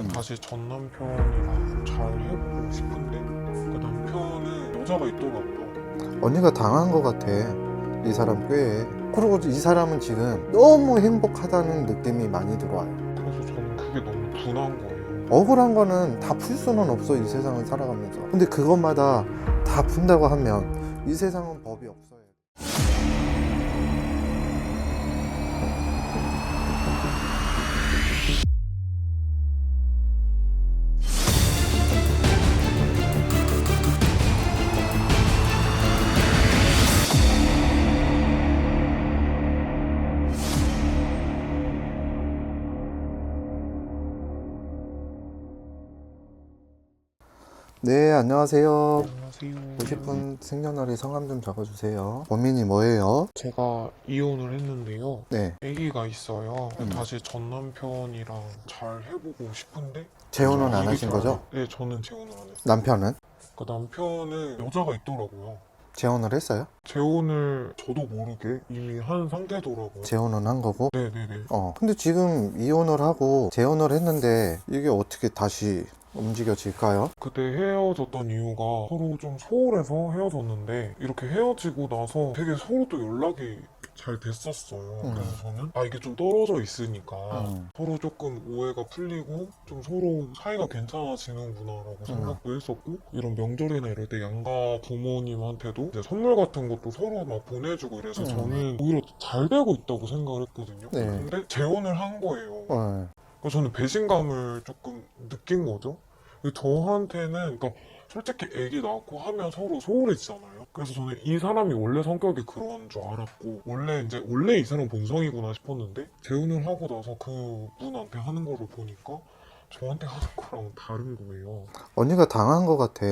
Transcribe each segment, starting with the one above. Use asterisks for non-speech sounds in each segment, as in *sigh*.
음. 다시 전 남편이랑 잘 해보고 싶은데 그 남편은 여자가 있더라고요. 언니가 당한 것 같아 이 사람 꽤 그리고 이 사람은 지금 너무 행복하다는 느낌이 많이 들어와요 그래서 저는 그게 너무 분한 거예요. 억울한 거는 다 풀 수는 없어 이 세상을 살아가면서 근데 그것마다 다 푼다고 하면 이 세상은 법이 없어요 네 안녕하세요 안녕하세요. 보실 분 생년월일 성함 좀 적어주세요 범인이 뭐예요? 제가 이혼을 했는데요. 네 아기가 있어요. 음. 다시 전 남편이랑 잘 해보고 싶은데 재혼은 안 이게 하신 잘- 거죠? 네, 저는 재혼을 안 했어요. 남편은? 그 남편은 여자가 있더라고요. 재혼을 했어요? 재혼을 저도 모르게 이미 한 상태더라고요. 재혼은 한 거고 네네네. 어 근데 지금 이혼을 하고 재혼을 했는데 이게 어떻게 다시 움직여질까요? 그때 헤어졌던 이유가 서로 좀 소홀해서 헤어졌는데 이렇게 헤어지고 나서 되게 서로 또 연락이 잘 됐었어요. 음. 그래서 저는 아 이게 좀 떨어져 있으니까 음. 서로 조금 오해가 풀리고 좀 서로 사이가 괜찮아지는구나라고 음. 생각도 했었고 이런 명절이나 이럴 때 양가 부모님한테도 이제 선물 같은 것도 서로 막 보내주고 이래서 음. 저는 오히려 잘 되고 있다고 생각을 했거든요. 네. 근데 재혼을 한 거예요. 어, 그래서 저는 배신감을 조금 느낀 거죠. 저한테는 그러니까 솔직히 애기 낳고 하면 서로 소홀해지잖아요. 그래서 저는 이 사람이 원래 성격이 그런 줄 알았고 원래 이제 원래 이 사람 본성이구나 싶었는데 재혼을 하고 나서 그 분한테 하는 거를 보니까 저한테 하는 거랑 다른 거예요. 언니가 당한 것 같아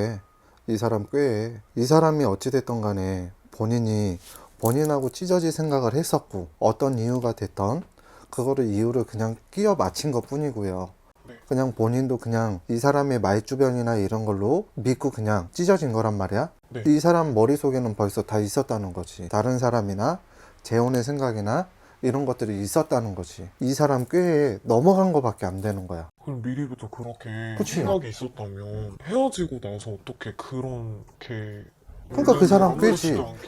이 사람 꽤 이 사람이 어찌됐던 간에 본인이 본인하고 찢어질 생각을 했었고 어떤 이유가 됐던 그거를 이유를 그냥 끼워 맞힌 것 뿐이고요 네. 그냥 본인도 그냥 이 사람의 말 주변이나 이런 걸로 믿고 그냥 찢어진 거란 말이야? 네. 이 사람 머릿속에는 벌써 다 있었다는 거지. 다른 사람이나 재혼의 생각이나 이런 것들이 있었다는 거지. 이 사람 꽤 넘어간 거밖에 안 되는 거야. 그럼 미리부터 그렇게 그치. 생각이 있었다면 헤어지고 나서 어떻게 그렇게 그러니까 그 사람. 않게.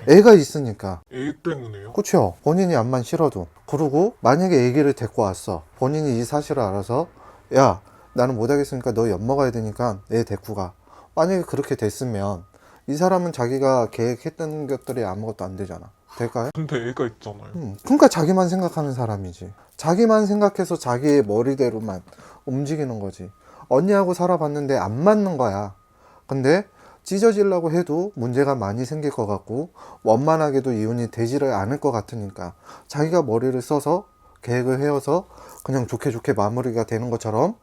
애가 있으니까. 애 때문에요? 그쵸. 본인이 암만 싫어도. 그리고 만약에 애기를 데리고 왔어. 본인이 이 사실을 알아서 야 나는 못하겠으니까 너 엿 먹어야 되니까 애 데리고 가. 만약에 그렇게 됐으면 이 사람은 자기가 계획했던 것들이 아무것도 안 되잖아. 될까요? 근데 애가 있잖아요. 음, 그러니까 자기만 생각하는 사람이지. 자기만 생각해서 자기의 머리대로만 움직이는 거지. 언니하고 살아봤는데 안 맞는 거야. 근데 찢어지려고 해도 문제가 많이 생길 것 같고 원만하게도 이혼이 되지를 않을 것 같으니까 자기가 머리를 써서 계획을 해서 그냥 좋게 좋게 마무리가 되는 것처럼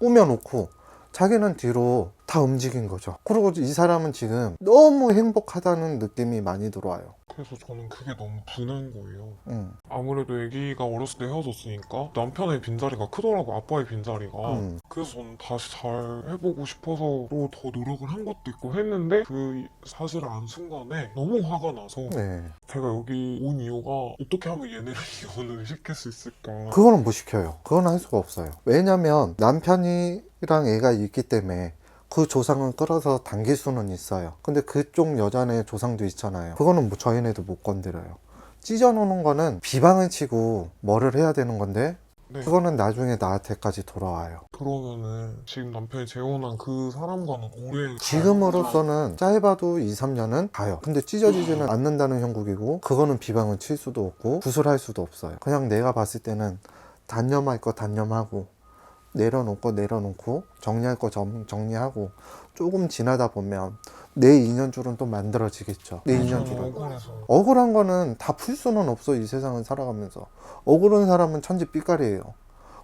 꾸며놓고 자기는 뒤로 다 움직인 거죠. 그리고 이 사람은 지금 너무 행복하다는 느낌이 많이 들어와요 그래서 저는 그게 너무 분한 거예요. 음, 아무래도 아기가 어렸을 때 헤어졌으니까 남편의 빈자리가 크더라고 아빠의 빈자리가 음. 그래서 저는 다시 잘 해보고 싶어서 또 더 노력을 한 것도 있고 했는데 그 사실을 안 순간에 너무 화가 나서 네. 제가 여기 온 이유가 어떻게 하면 얘네를 *laughs* 이혼을 시킬 수 있을까 그거는 못 시켜요. 그건 할 수가 없어요. 왜냐면 남편이랑 애가 있기 때문에 그 조상을 끌어서 당길 수는 있어요. 근데 그쪽 여자네 조상도 있잖아요. 그거는 뭐 저희네도 못 건드려요. 찢어놓는 거는 비방을 치고 뭐를 해야 되는 건데 네. 그거는 나중에 나한테까지 돌아와요. 그러면은 지금 남편이 재혼한 그 사람과는 오래 지금으로서는 짧아도 2, 3년은 가요. 근데 찢어지지는 않는다는 형국이고 그거는 비방을 칠 수도 없고 구술할 수도 없어요. 그냥 내가 봤을 때는 단념할 거 단념하고 내려놓을 거 내려놓고 정리할 거 정, 정리하고 조금 지나다 보면 내 인연줄은 또 만들어지겠죠. 내 인연줄은. 억울한 거는 다 풀 수는 없어 이 세상을 살아가면서 억울한 사람은 천지 삐까리예요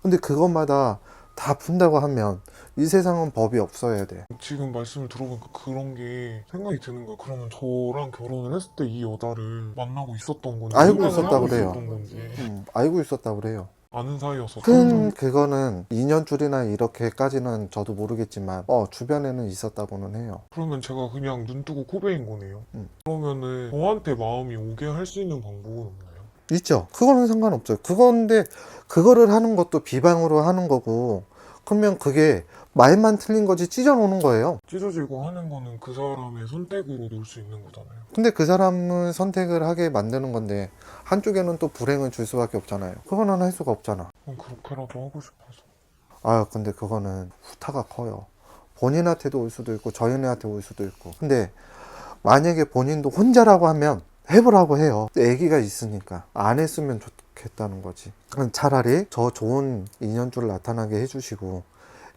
근데 그것마다 다 푼다고 하면 이 세상은 법이 없어야 돼 지금 말씀을 들어보니까 그런 게 생각이 드는 거예요. 그러면 저랑 결혼을 했을 때 이 여자를 만나고 있었던 건지 알고 하고 그래요. 있었던 건지 음, 알고 있었다고 그래요 아는 사이여서 큰 그거는 인연줄이나 이렇게까지는 저도 모르겠지만 어 주변에는 있었다고는 해요 그러면 제가 그냥 눈 뜨고 코베인 거네요. 음. 그러면은 저한테 마음이 오게 할 수 있는 방법은 없나요? 있죠 그거는 상관없어요 그건데 그거를 하는 것도 비방으로 하는 거고 그러면 그게 말만 틀린 거지 찢어놓는 거예요. 찢어지고 하는 거는 그 사람의 선택으로 놓을 수 있는 거잖아요. 근데 그 사람은 선택을 하게 만드는 건데 한쪽에는 또 불행을 줄 수밖에 없잖아요. 그거는 할 수가 없잖아. 그럼 그렇게라도 하고 싶어서. 아 근데 그거는 후타가 커요. 본인한테도 올 수도 있고 저희한테 올 수도 있고. 근데 만약에 본인도 혼자라고 하면 해보라고 해요. 애기가 있으니까 안 했으면 좋 겠다는 거지. 그럼 차라리 저 좋은 인연줄 나타나게 해주시고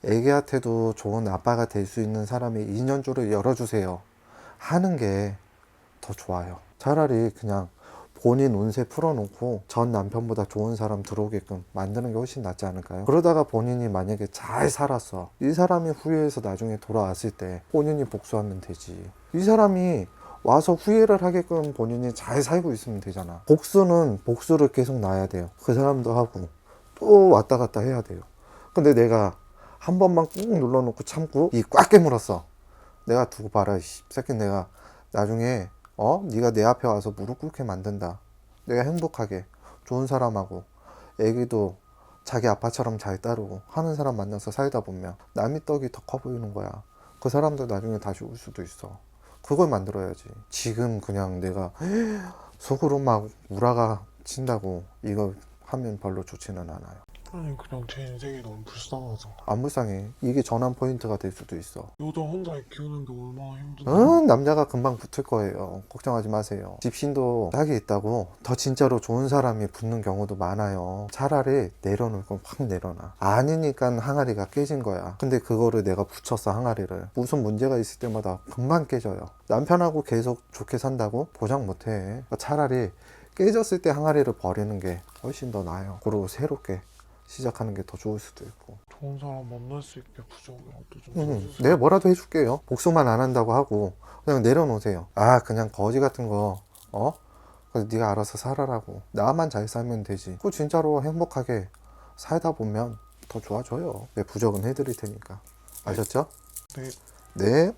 애기한테도 좋은 아빠가 될 수 있는 사람의 인연줄을 열어주세요. 하는 게 더 좋아요. 차라리 그냥 본인 운세 풀어놓고 전 남편보다 좋은 사람 들어오게끔 만드는 게 훨씬 낫지 않을까요? 그러다가 본인이 만약에 잘 살았어. 이 사람이 후회해서 나중에 돌아왔을 때 본인이 복수하면 되지. 이 사람이 와서 후회를 하게끔 본인이 잘 살고 있으면 되잖아. 복수는 복수를 계속 놔야 돼요. 그 사람도 하고 또 왔다 갔다 해야 돼요. 근데 내가 한 번만 꾹 눌러놓고 참고 이 꽉 깨물었어. 내가 두고 봐라. 이 새끼 내가 나중에 어 네가 내 앞에 와서 무릎 꿇게 만든다. 내가 행복하게 좋은 사람하고 애기도 자기 아빠처럼 잘 따르고 하는 사람 만나서 살다 보면 남이 떡이 더 커 보이는 거야. 그 사람도 나중에 다시 올 수도 있어. 그걸 만들어야지. 지금 그냥 내가 *gasps* 속으로 막 우라가 친다고 이거 하면 별로 좋지는 않아요. 아니 그냥 제 인생이 너무 불쌍해서. 안 불쌍해. 이게 전환 포인트가 될 수도 있어. 여자 혼자 키우는 게 얼마나 힘든데. 응, 남자가 금방 붙을 거예요. 걱정하지 마세요. 집신도 짝이 있다고 더 진짜로 좋은 사람이 붙는 경우도 많아요. 차라리 내려놓을 건 확 내려놔. 아니니까 항아리가 깨진 거야. 근데 그거를 내가 붙였어, 항아리를. 무슨 문제가 있을 때마다 금방 깨져요. 남편하고 계속 좋게 산다고 보장 못 해. 차라리 깨졌을 때 항아리를 버리는 게 훨씬 더 나아요. 그리고 새롭게 시작하는 게 더 좋을 수도 있고. 좋은 사람 만날 수 있게 부적이라도 좀 응, 써주세요. 내가 뭐라도 해줄게요. 복수만 안 한다고 하고 그냥 내려놓으세요. 아 그냥 거지 같은 거 어? 그래서 네가 알아서 살아라고 나만 잘 살면 되지. 그 진짜로 행복하게 살다 보면 더 좋아져요. 내 부적은 해드릴 테니까 아셨죠? 네. 네.